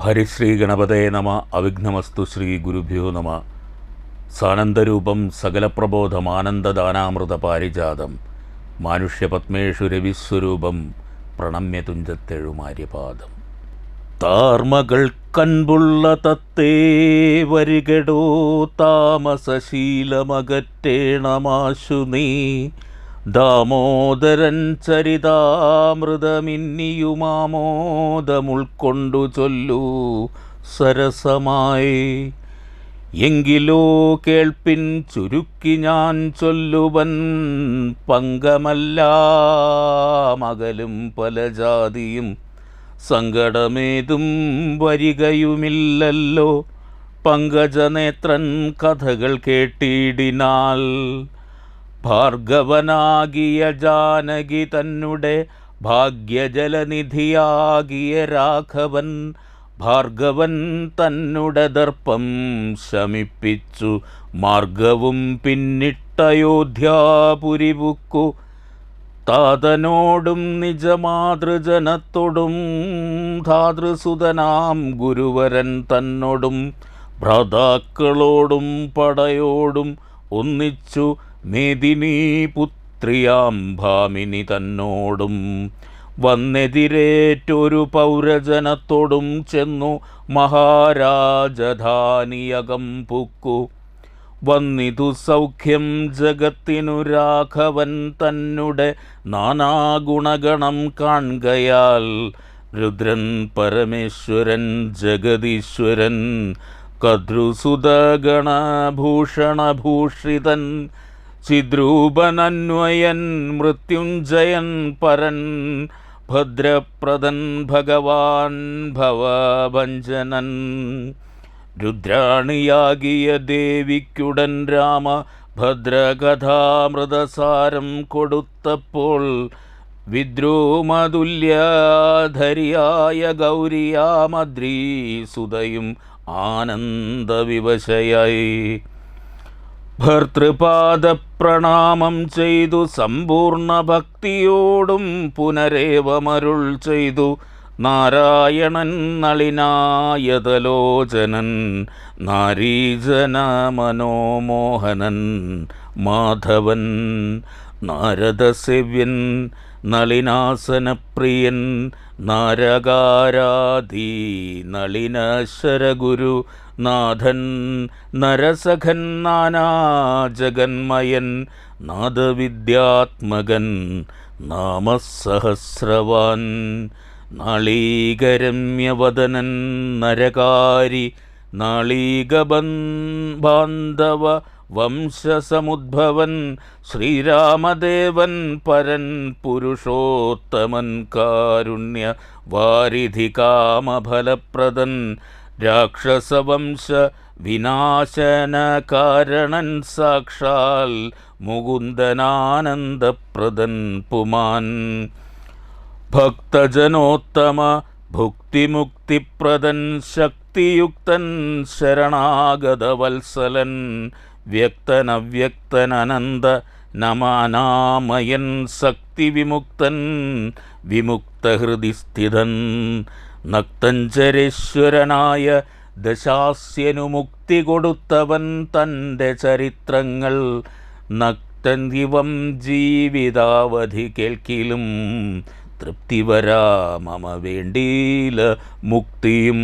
ഹരിശ്രീ ഗണപതേ നമ അവിഘ്നമസ്തു ശ്രീ ഗുരുഭ്യോ നമ. സാനന്ദരൂപം സകലപ്രബോധമാനന്ദദാനാമൃത പാരിജാതം. മാനുഷ്യപത്മേഷു രവിസ്വരൂപം പ്രണമ്യ തുഞ്ചത്തെഴുമാര്യപാദം താർമകൾ കൺപുള്ള തത്തേ വരികടോ താമസശീലമകറ്റേണമാശു നീ. ദാമോദരൻ ചരിതാമൃതമിന്നിയുമാമോദമുൾക്കൊണ്ടു ചൊല്ലൂ സരസമായി. എങ്കിലോ കേൾപ്പിൻ ചുരുക്കി ഞാൻ ചൊല്ലുവൻ പങ്കമല്ല മകലും പല ജാതിയും സങ്കടമേതും വരികയുമില്ലല്ലോ. പങ്കജനേത്രൻ കഥകൾ കേട്ടിടിനാൽ ഭാർഗവനാകിയ ജാനകി തന്നെ ഭാഗ്യജലനിധിയാകിയ രാഘവൻ ഭാർഗവൻ തന്നെ ദർപ്പം ശമിപ്പിച്ചു. മാർഗവും പിന്നിട്ടയോധ്യാപുരിപുക്കു താതനോടും നിജമാതൃജനത്തോടും ധാതൃസുതനാം ഗുരുവരൻ തന്നോടും ഭ്രാതാക്കളോടും പടയോടും ഒന്നിച്ചു മേദിനി പുത്രിയാം ഭാമിനി തന്നോടും. വന്നെതിരേറ്റൊരു പൗരജനത്തോടും ചെന്നു മഹാരാജധാനിയകം പുക്കു. വന്നിതു സൗഖ്യം ജഗത്തിനു രാഘവൻ തന്നെ നാനാഗുണഗണം കാൺകയാൽ രുദ്രൻ പരമേശ്വരൻ ജഗദീശ്വരൻ കദ്രുസുതഗണഭൂഷണഭൂഷിതൻ ചിദ്രൂപനന്വയൻ മൃത്യുഞ്ജയൻ പരൻ ഭദ്രപ്രദൻ ഭഗവാൻ ഭവഭഞ്ജനൻ രുദ്രാണിയാകിയ ദേവിക്കുടൻ രാമ ഭദ്രകഥാമൃതസാരം കൊടുത്തപ്പോൾ വിദ്രോമതുല്യധരിയായ ഗൗരിയാമദ്രീസുതയും ആനന്ദവിവശയായി. ഭർത്തൃപാദപ്രണാമം ചെയ്തു സമ്പൂർണ ഭക്തിയോടും പുനരേവമരുൾ ചെയ്തു. നാരായണൻ നളിനായതലോചനൻ നാരീജന മനോമോഹനൻ മാധവൻ നാരദസേവ്യൻ നളിനാസനപ്രിയൻ നാരകാരാധീ നളിനശരഗുരു നാഥൻ നരസഖൻ നാനാജഗന്മയൻ നാദവിദ്യാത്മകൻ നാമസഹസ്രവാൻ. നാളീകരമ്യവദനൻ നരകാരി നാളീകബൻ ബാന്ധവ വംശസമുദ്ഭവൻ ശ്രീരാമദേവൻ പരൻ പുരുഷോത്തമൻ കാരുണ്യ വാരിധി കാമഫലപ്രദൻ രാക്ഷസവംശ വിനാശന കാരണൻ സാക്ഷാൽ മുകുന്ദനാനന്ദപ്രദൻ പുമാൻ. ഭക്തജനോത്തമ ഭുക്തിമുക്തിപ്രദൻ ശക്തിയുക്തൻ ശരണാഗതവത്സലൻ വ്യക്തനവ്യക്തനനന്ദ നമാനാമയൻ ശക്തിവിമുക്തൻ വിമുക്തഹൃതി സ്ഥിതൻ നക്തഞ്ചരേശ്വരനായ ദശാസ്യനുമുക്തി കൊടുത്തവൻ തന്റെ ചരിത്രങ്ങൾ നക്തന്തിവം ജീവിതാവധി കേൾക്കിലും തൃപ്തി വരാ മമ വേണ്ടീല മുക്തിയും.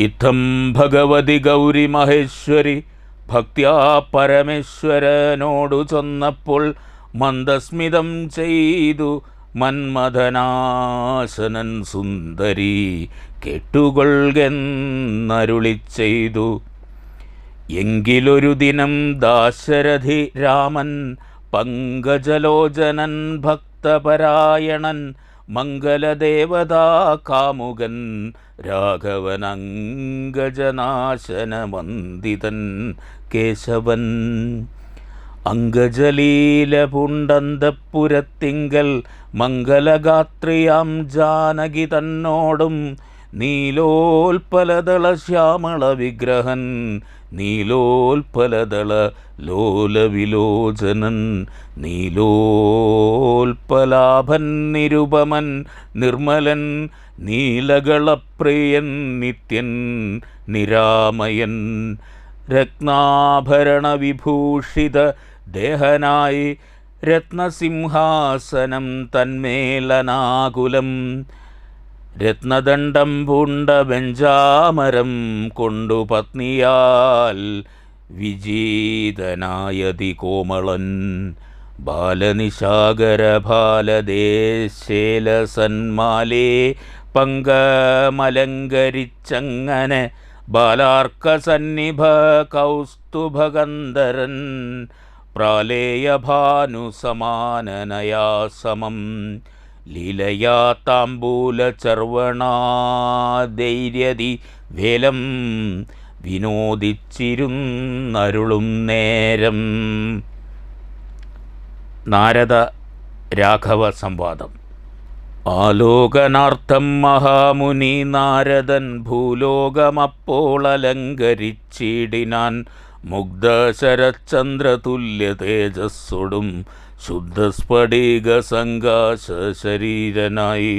ഇത്തം ഭഗവതി ഗൗരി മഹേശ്വരി ഭക്തിയാ പരമേശ്വരനോടു ചെന്നപ്പോൾ മന്ദസ്മിതം ചെയ്തു മന്മഥനാശനൻ സുന്ദരി കെട്ടുകൊള്ളരുളി ചെയ്തു. എങ്കിലൊരു ദിനം ദാശരഥി രാമൻ പങ്കജലോചനൻ ഭക്തപരായണൻ മംഗലദേവതാ കാമുകൻ രാഘവനങ്കജനാശനമന്ദിതൻ കേശവൻ. അങ്കജലീലപുണ്ടന്തപ്പുരത്തിങ്കൽ മംഗലഗാത്രിയാം ജാനകി തന്നോടും നീലോൽപലദള ശ്യാമള വിഗ്രഹൻ നീലോൽപലദള ലോലവിലോചനൻ നീലോൽപലാഭൻ നിരുപമൻ നിർമ്മലൻ നീലകളപ്രിയൻ നിത്യൻ നിരാമയൻ. രത്നാഭരണ വിഭൂഷിത ദേഹനായി രത്നസിംഹാസനം തന്മേലനാകുലം. രത്നദണ്ഡം പൂണ്ട ബെഞ്ചാമരം കൊണ്ടു പത്നിയാൽ വിജീതനായതി കോമളൻ. ബാലനിശാകര ബാലദേശേലസന്മാലേ പങ്കമലങ്കരിച്ചങ്ങനെ ബാലാർക്കസന്നിഭ കൗസ്തുഭഗന്ധരൻ. പ്രാലേയഭാനുസമാനനയാ സമം ലീലയാ താമ്പൂലചർവണാധൈര്യതി വേലം വിനോദിച്ചിരുന്നരുളും നേരം. നാരദ രാഘവ സംവാദം. ആലോകനാർത്ഥം മഹാമുനി നാരദൻ ഭൂലോകമപ്പോൾ അലങ്കരിച്ചിടിനാൻ മുഗ്ധശരചന്ദ്രതുല്യ തേജസ്സൊടും ശുദ്ധസ്ഫടിക സങ്കാശ ശരീരനായി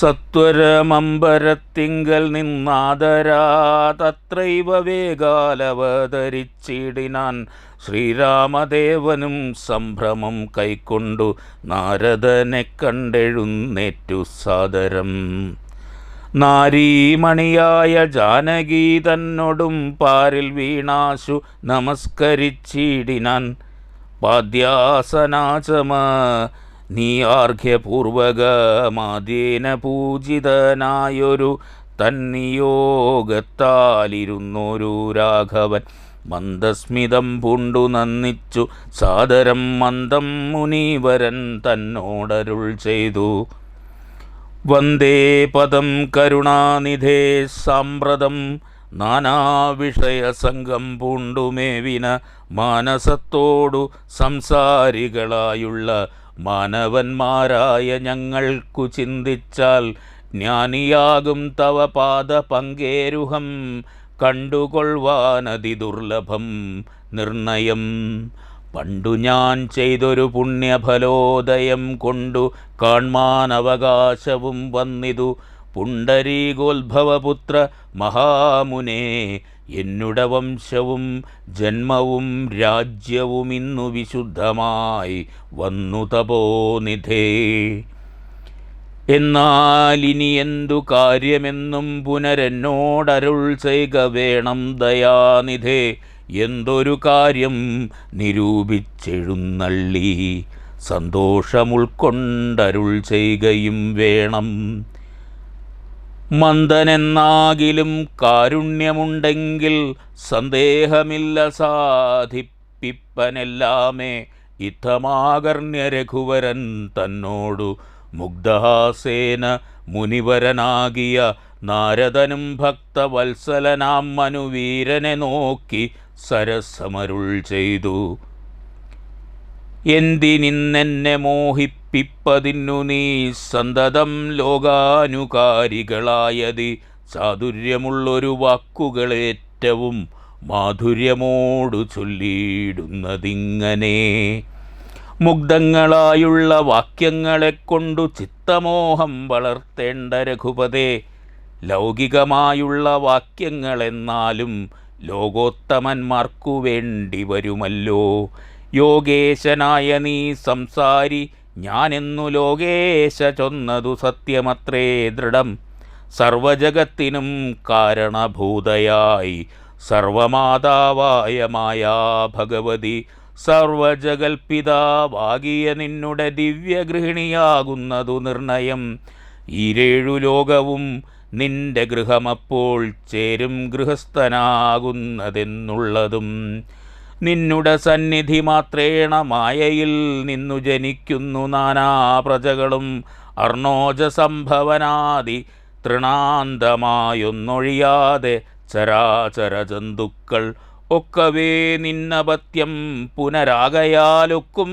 സത്വരമമ്പരത്തിങ്കൽ നിന്നാദരാതത്രൈവ വേഗാലവതരിച്ചിടിനാൻ ശ്രീരാമദേവനും സംഭ്രമം കൈക്കൊണ്ടു നാരദനെ കണ്ടെഴുന്നേറ്റു സാദരം. നാരീമണിയായ ജാനകി തന്നോടും പാരിൽ വീണാശു നമസ്കരിച്ചിടിനാൻ പാദ്യാസനാചമ നീ ആർഘ്യപൂർവകമാദ്യേന പൂജിതനായൊരു തന്നിയോഗത്താലിരുന്നൊരു രാഘവൻ. മന്ദസ്മിതം പൂണ്ടു നന്ദിച്ചു സാദരം മന്ദം മുനീവരൻ തന്നോടരുൾ ചെയ്തു. വന്ദേ പദം കരുണാനിധേ സാമ്പ്രതം നാനാവിഷയസംഗം പൂണ്ടുമേവിന മാനസത്തോടു സംസാരികളായുള്ള മാനവന്മാരായ ഞങ്ങൾക്കു ചിന്തിച്ചാൽ ജ്ഞാനിയാകും തവ പാദ പങ്കേരുഹം കണ്ടുകൊള്ളുവാനതി ദുർലഭം നിർണയം. പണ്ടു ഞാൻ ചെയ്തൊരു പുണ്യഫലോദയം കൊണ്ടു കാൺമാൻ അവകാശവും വന്നിതു പുണ്ടരീകോത്ഭവപുത്ര മഹാമുനേ എന്നുട വംശവും ജന്മവും രാജ്യവും ഇന്നു വിശുദ്ധമായി വന്നു തപോനിധേ എന്നാൽ ഇനി എന്തു കാര്യമെന്നും പുനരെന്നോടരുൾ ചെയ്ക വേണം ദയാനിധേ. എന്തൊരു കാര്യം നിരൂപിച്ചെഴുന്നള്ളി സന്തോഷമുൾക്കൊണ്ടരുൾ ചെയ്യുകയും വേണം. മന്ദനെന്നാകിലും കാരുണ്യമുണ്ടെങ്കിൽ സന്ദേഹമില്ല സാധിപ്പിപ്പനെല്ലാമേ. ഇത്തമാകർണ്യ രഘുവരൻ തന്നോടു മുഗ്ധഹാസേന മുനിവരനാകിയ നാരദനും ഭക്തവത്സലനാം മനുവീരനെ നോക്കി സരസമരുൾ ചെയ്തു. എന്തിനിന്നെന്നെ മോഹിപ്പിപ്പതിന്നു നീ സന്തതം ലോകാനുകാരികളായതി. സാധുര്യമുള്ളൊരു വാക്കുകളേറ്റവും മാധുര്യമോടു ചൊല്ലിയിടുന്നതിങ്ങനെ. മുഗ്ധങ്ങളായുള്ള വാക്യങ്ങളെ കൊണ്ടു ചിത്തമോഹം വളർത്തേണ്ട രഘുപതേ ലൗകികമായുള്ള വാക്യങ്ങളെന്നാലും ലോകോത്തമന്മാർക്കു വേണ്ടി വരുമല്ലോ. യോഗേശനായ നീ സംസാരി. ഞാനെന്നു ലോകേശ ചൊന്നതു സത്യമത്രേ ദൃഢം. സർവജഗത്തിനും കാരണഭൂതയായി. സർവമാതാവായ മായാ ഭഗവതി. സർവജഗൽപിതാവാകിയ നിന്നുടെ ദിവ്യഗൃഹിണിയാകുന്നതു നിർണയം. ഇരേഴു ലോകവും നിന്റെ ഗൃഹമപ്പോൾ ചേരും ഗൃഹസ്ഥനാകുന്നതെന്നുള്ളതും. നിന്നുടെ സന്നിധി മാത്രേണ മായയിൽ നിന്നു ജനിക്കുന്നു നാനാ പ്രജകളും. അർണോജ സംഭവനാദി തൃണാന്തമായൊന്നൊഴിയാതെ ചരാചര ജന്തുക്കൾ ഒക്കവേ നിന്നപത്യം പുനരാകയാലൊക്കും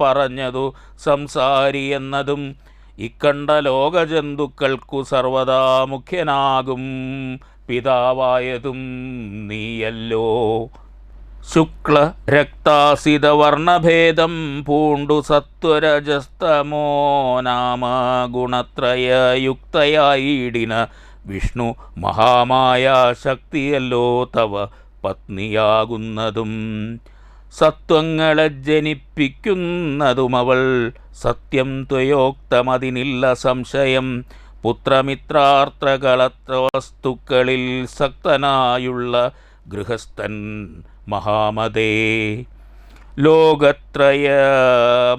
പറഞ്ഞതു സംസാരി എന്നതും ഇക്കണ്ട ലോകജന്തുക്കൾക്കു സർവദാ മുഖ്യനാകും. പിതാവായതും നീയല്ലോ. ശുക്ല രക്താസിതവർണഭേദം പൂണ്ടു സത്വരജസ്തമോ നാമ ഗുണത്രയയുക്തയായിടിന വിഷ്ണു മഹാമായ ശക്തിയല്ലോ തവ പത്നിയാകുന്നതും. സത്വങ്ങളെ ജനിപ്പിക്കുന്നതുമവൾ സത്യം ത്വയോക്തമതിനില്ല സംശയം. പുത്രമിത്രാർത്ഥകളത്ര വസ്തുക്കളിൽ സക്തനായുള്ള ഗൃഹസ്ഥൻ മഹാമതേ. ലോകത്രയ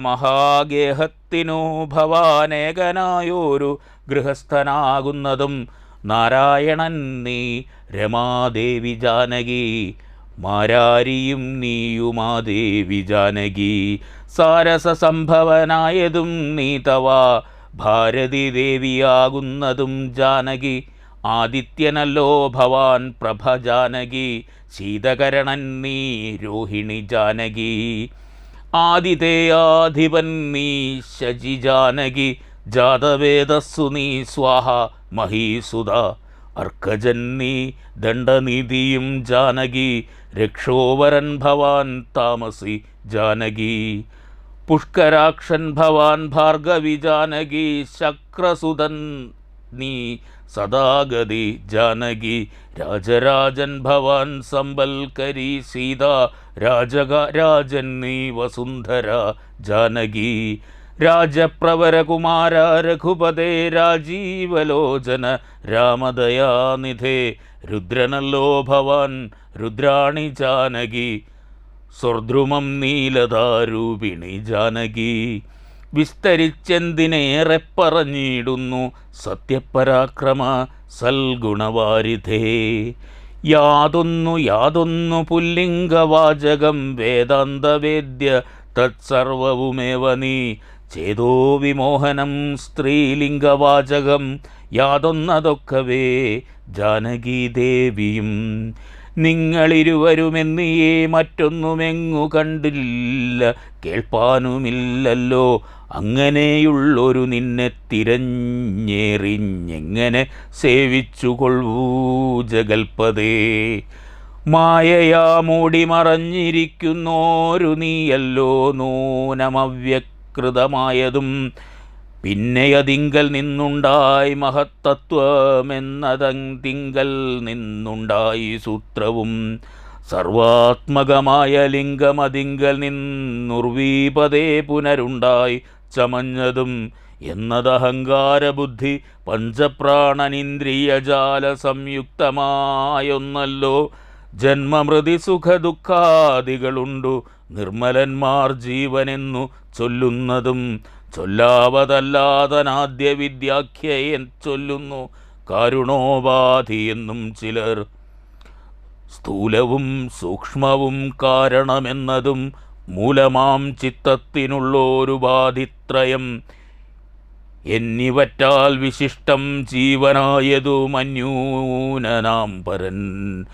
മഹാഗേഹത്തിനു ഭവാനേകനായൊരു ഗൃഹസ്ഥനാകുന്നതും നാരായണൻ നീ രമാദേവി ജാനകി മാരാരിയും നീയുമാദേവി ജാനകി. സാരസസംഭവനായതും നീ തവ ഭാരതി ദേവിയാകുന്നതും ജാനകി. ആദിത്യനല്ലോ ഭവാൻ പ്രഭ ജാനകി ശീതകരണൻ നീ രോഹിണി ജാനകി. ആദിതേയാധിപൻ നീ ശജി ജാനകി ജാതവേദസ്സു നീ സ്വാഹ മഹീസുത അർക്കജൻ നീ ദണ്ഡനിധിയും ജാനകി രക്ഷോവരൻ ഭവാൻ താമസി ജാനകി. പുഷ്കരാക്ഷൻ ഭവാൻ ഭാർഗവി ജാനകി ശക്രസുതൻ നീ സദാഗതി ജാനകി രാജരാജൻ ഭവാൻ സമ്പൽക്കരി സീത രാജക രാജൻ നീ വസുന്ധര ജാനകി രാജപ്രവരകുമാര രഘുപതേ രാജീവലോചന രാമദയാനിധേ രുദ്രനല്ലോ ഭവാൻ രുദ്രാണി ജാനകി സ്വർദ്രുമം നീലതാരൂപിണി ജാനകി വിസ്തരിച്ചെന്തിനേറെ പറഞ്ഞിടുന്നു സത്യപരാക്രമ സൽഗുണവാരിധേ. യാതൊന്നു യാതൊന്നു പുല്ലിംഗവാചകം വേദാന്തവേദ്യ തത്സർവവുമേവ നീ. ചേതോ വിമോഹനം സ്ത്രീലിംഗവാചകം യാതൊന്നതൊക്കവേ ജാനകീദേവിയും നിങ്ങളിരുവരുമെന്നിയേ മറ്റൊന്നുമെങ്ങു കണ്ടില്ല. കേൾപ്പാനുമില്ലല്ലോ അങ്ങനെയുള്ളൊരു നിന്നെ തിരഞ്ഞേറിഞ്ഞെങ്ങനെ സേവിച്ചുകൊള്ളൂ ജഗൽപതേ? മായയാ മൂടി മറഞ്ഞിരിക്കുന്നോരു നീയല്ലോ നൂനമവ്യകൃതമായതും പിന്നെയതിങ്കൽ നിന്നുണ്ടായി മഹത്തത്വമെന്നതങ്കിങ്കൽ നിന്നുണ്ടായി സൂത്രവും സർവാത്മകമായ ലിംഗമതിങ്കൽ നിന്നുർവീപതേ പുനരുണ്ടായി ചമഞ്ഞതും എന്നതഹങ്കാരബുദ്ധി പഞ്ചപ്രാണനിന്ദ്രിയജാല സംയുക്തമായൊന്നല്ലോ ജന്മമൃതി സുഖദുഃഖാദികളുണ്ടു. നിർമ്മലന്മാർ ജീവനെന്നു ചൊല്ലുന്നതും ചൊല്ലാവതല്ലാതനാദ്യ വിദ്യാഖ്യയൻ ചൊല്ലുന്നു. കാരുണോപാധി എന്നും ചിലർ സ്ഥൂലവും സൂക്ഷ്മവും കാരണമെന്നതും മൂലമാം ചിത്തത്തിനുള്ളോരുപാധിത്രയം എന്നിവറ്റാൽ വിശിഷ്ടം ജീവനായതു മന്യൂനനാം പരൻ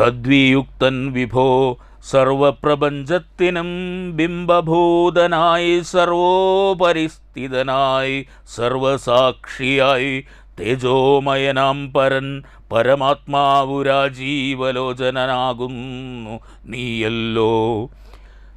തദ്വിയുക്തൻ വിഭോ സർവപ്രപഞ്ചത്തിനും ബിംബഭൂതനായി സർവോപരിസ്ഥിതനായി സർവസാക്ഷിയായി തേജോമയനാം പരൻ പരമാത്മാവുരാജീവലോചനനാകുന്നു. നീയല്ലോ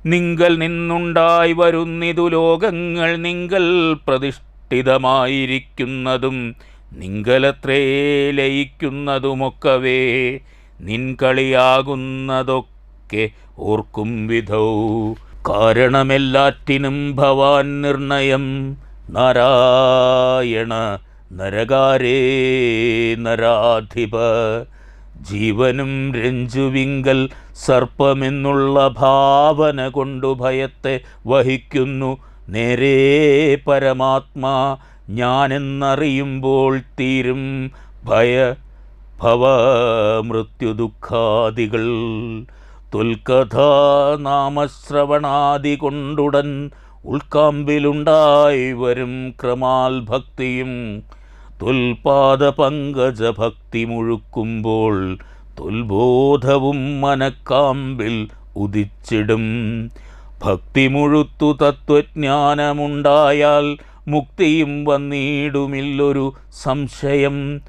നിങ്കൽ നിന്നുണ്ടായി വരുന്നിതു ലോകങ്ങൾ നിങ്കൽ പ്രതിഷ്ഠിതമായിരിക്കുന്നതും നിങ്കലത്രേ ലയിക്കുന്നതുമൊക്കവേ നിൻകളിയാകുന്നതൊക്കെ ഓർക്കും വിധൗ. കാരണമെല്ലാറ്റിനും ഭവാൻ നിർണയം. നാരായണ നരകാരേ നരാധിപ. ജീവനും രഞ്ജുവിങ്കൽ സർപ്പമെന്നുള്ള ഭാവന കൊണ്ടു ഭയത്തെ വഹിക്കുന്നു. നേരേ പരമാത്മാ ഞാനെന്നറിയുമ്പോൾ തീരും ഭയ ഭവ മൃത്യുദുഃഖാദികൾ തുൽക്കഥാ നാമശ്രവണാദി കൊണ്ടുടൻ ഉൾക്കാമ്പിലുണ്ടായി വരും ക്രമാൽ ഭക്തിയും തുൽപാദ പങ്കജ ഭക്തി മുഴുക്കുമ്പോൾ തുൽബോധവും മനക്കാമ്പിൽ ഉദിച്ചിടും. ഭക്തി മുഴുത്തു തത്വജ്ഞാനമുണ്ടായാൽ മുക്തിയും വന്നിടുമില്ലൊരു സംശയം.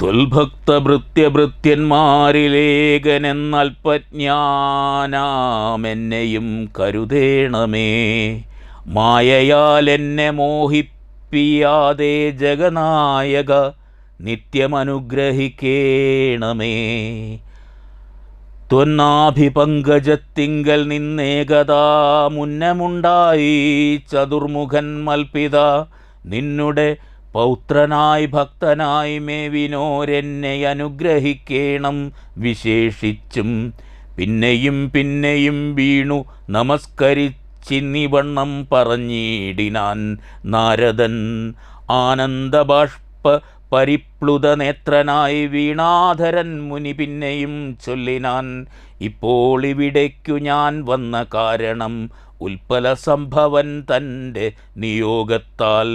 ത്വൽഭക്തഭൃത്യന്മാരിലേകനെന്നൽപജ്ഞാനാമെന്നെയും കരുതേണമേ. മായയാൽ എന്നെ മോഹിപ്പിയാതെ ജഗനായക നിത്യമനുഗ്രഹിക്കേണമേ. ത്വന്നാഭിപങ്കജത്തിങ്കൽ നിന്നേകതാ മുന്നമുണ്ടായി ചതുർമുഖൻ മൽപിത. നിന്നുടെ പൗത്രനായി ഭക്തനായി മേവിനോരെന്നെ അനുഗ്രഹിക്കേണം വിശേഷിച്ചും. പിന്നെയും പിന്നെയും വീണു നമസ്കരിച്ചിന്നിവണ്ണം പറഞ്ഞിടിനാൻ നാരദൻ. ആനന്ദബാഷ്പ പരിപ്ലുത നേത്രനായി വീണാധരൻ മുനി പിന്നെയും ചൊല്ലിനാൻ. ഇപ്പോൾ ഇവിടേക്കു ഞാൻ വന്ന കാരണം ഉൽപ്പല സംഭവൻ തന്റെ നിയോഗത്താൽ.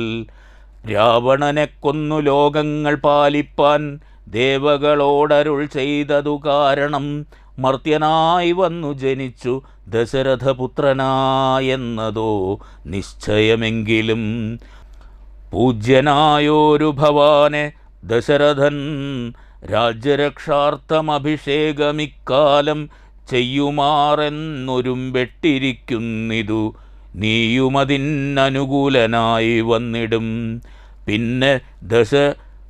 രാവണനെ കൊന്നു ലോകങ്ങൾ പാലിപ്പാൻ ദേവകളോടരുൾ ചെയ്തതു കാരണം മർത്യനായി വന്നു ജനിച്ചു ദശരഥപുത്രനായെന്നതോ നിശ്ചയമെങ്കിലും പൂജ്യനായോരു ഭവാനെ ദശരഥൻ രാജ്യരക്ഷാർത്ഥമഭിഷേകമിക്കാലം ചെയ്യുമാറെന്നൊരുമ്പെട്ടിരിക്കുന്നിതു. നീയുമതിനനുകൂലനായി വന്നിടും. പിന്നെ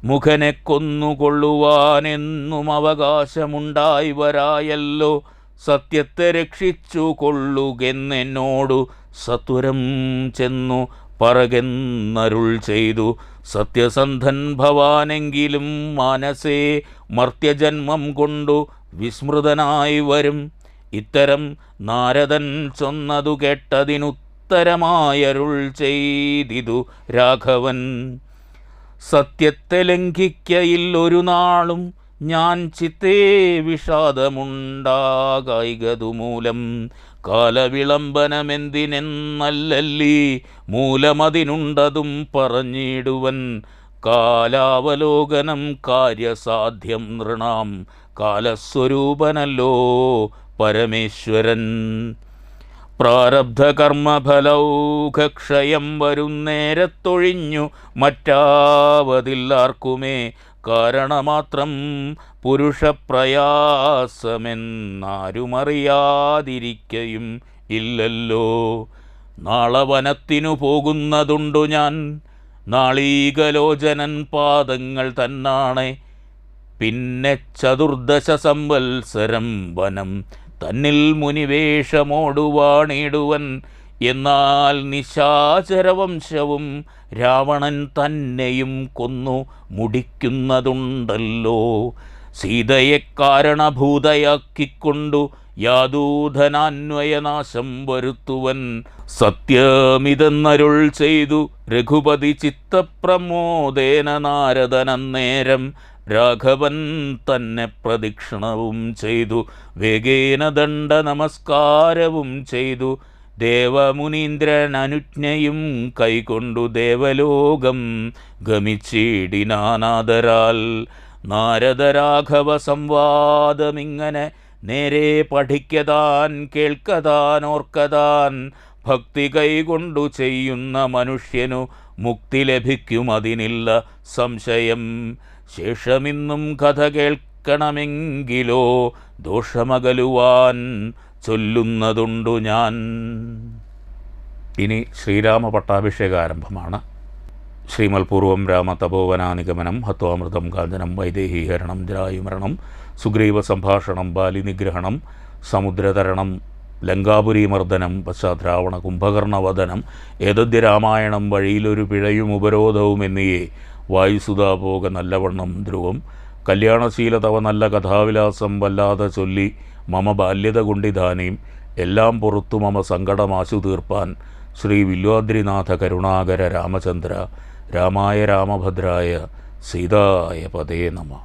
ദശമുഖനെ കൊന്നുകൊള്ളുവാനെന്നും അവകാശമുണ്ടായി വരായല്ലോ. സത്യത്തെ രക്ഷിച്ചു കൊള്ളുകെന്നെന്നോടു സത്വരം ചെന്നു പറകെന്നരുൾ ചെയ്തു. സത്യസന്ധൻ ഭവാനെങ്കിലും മനസ്സേ മർത്യജന്മം കൊണ്ടു വിസ്മൃതനായി വരും. ഇത്തരം നാരദൻ ചൊന്നതു കേട്ടതിനുത്തരമായരുൾ ചെയ്തിതു രാഘവൻ. സത്യത്തെ ലംഘിക്കയില്ലൊരു നാളും ഞാൻ ചിത്തേ വിഷാദമുണ്ടാകായികതുമൂലം. കാലവിളംബനമെന്തിനെന്നല്ലല്ലീ മൂലമതിനുണ്ടതും പറഞ്ഞിടുവൻ. കാലാവലോകനം കാര്യസാധ്യം നൃണാം. കാലസ്വരൂപനല്ലോ പരമേശ്വരൻ. പ്രാരബ്ധകർമ്മഫലൗഘക്ഷയം വരുന്നേരത്തൊഴിഞ്ഞു മറ്റാവതില്ലാർക്കുമേ കാരണമാത്രം പുരുഷപ്രയാസമെന്നാരുമറിയാതിരിക്കയും ഇല്ലല്ലോ. നാളെ വനത്തിനു പോകുന്നതുണ്ടു ഞാൻ. നാളീകലോചനൻ പാദങ്ങൾ തന്നാണെ. പിന്നെ ചതുർദശ സംവത്സരം വനം തന്നിൽ മുനിവേഷമോടുവാണിടുവൻ. എന്നാൽ നിശാചരവംശവും രാവണൻ തന്നെയും കൊന്നു മുടിക്കുന്നതുണ്ടല്ലോ. സീതയെ കാരണഭൂതയാക്കിക്കൊണ്ടു യാദൂധനാന്വയനാശം വരുത്തുവൻ. സത്യമിതെന്നരുൾ ചെയ്തു രഘുപതി ചിത്തപ്രമോദേന നാരദനന്നേരം രാഘവൻ തന്നെ പ്രദക്ഷിണവും ചെയ്തു. വേഗേന ദണ്ഡ നമസ്കാരവും ചെയ്തു. ദേവമുനീന്ദ്രൻ അനുജ്ഞയും കൈകൊണ്ടു ദേവലോകം ഗമിച്ചിടിനാനാദരാൽ നാരദരാഘവ സംവാദമിങ്ങനെ നേരെ പഠിക്കതാൻ കേൾക്കതാൻ ഓർക്കതാൻ ഭക്തി കൈകൊണ്ടു ചെയ്യുന്ന മനുഷ്യനു മുക്തി ലഭിക്കും അതിനില്ല സംശയം. ശേഷമിന്നും കഥ കേൾക്കണമെങ്കിലോ ദോഷമകലുവാൻ ചൊല്ലുന്നതുണ്ടു ഞാൻ. ഇനി ശ്രീരാമ പട്ടാഭിഷേക ആരംഭമാണ് ശ്രീമൽപൂർവം രാമ തപോവനാനിഗമനം ഹത്വാമൃതം കാഞ്ചനം വൈദേഹീകരണം ജരായുമരണം സുഗ്രീവ സംഭാഷണം ബാലിനിഗ്രഹണം സമുദ്രതരണം ലങ്കാപുരീമർദ്ദനം പശ്ചാദ്രാവണ കുംഭകർണവദനം ഏതദ്യ രാമായണം വഴിയിലൊരു പിഴയും ഉപരോധവും എന്നിയേ വായുസുതാപോക നല്ലവണ്ണം ധ്രുവം. കല്യാണശീല തവ നല്ല കഥാവിലാസം വല്ലാതെ ചൊല്ലി മമ ബാല്യത കൊണ്ടിധാനീം എല്ലാം പുറത്തു മമ സങ്കടമാശു തീർപ്പാൻ. ശ്രീ വില്വാദ്രിനാഥ കരുണാകര രാമചന്ദ്ര. രാമായ രാമഭദ്രായ സീതായ പതേ നമ.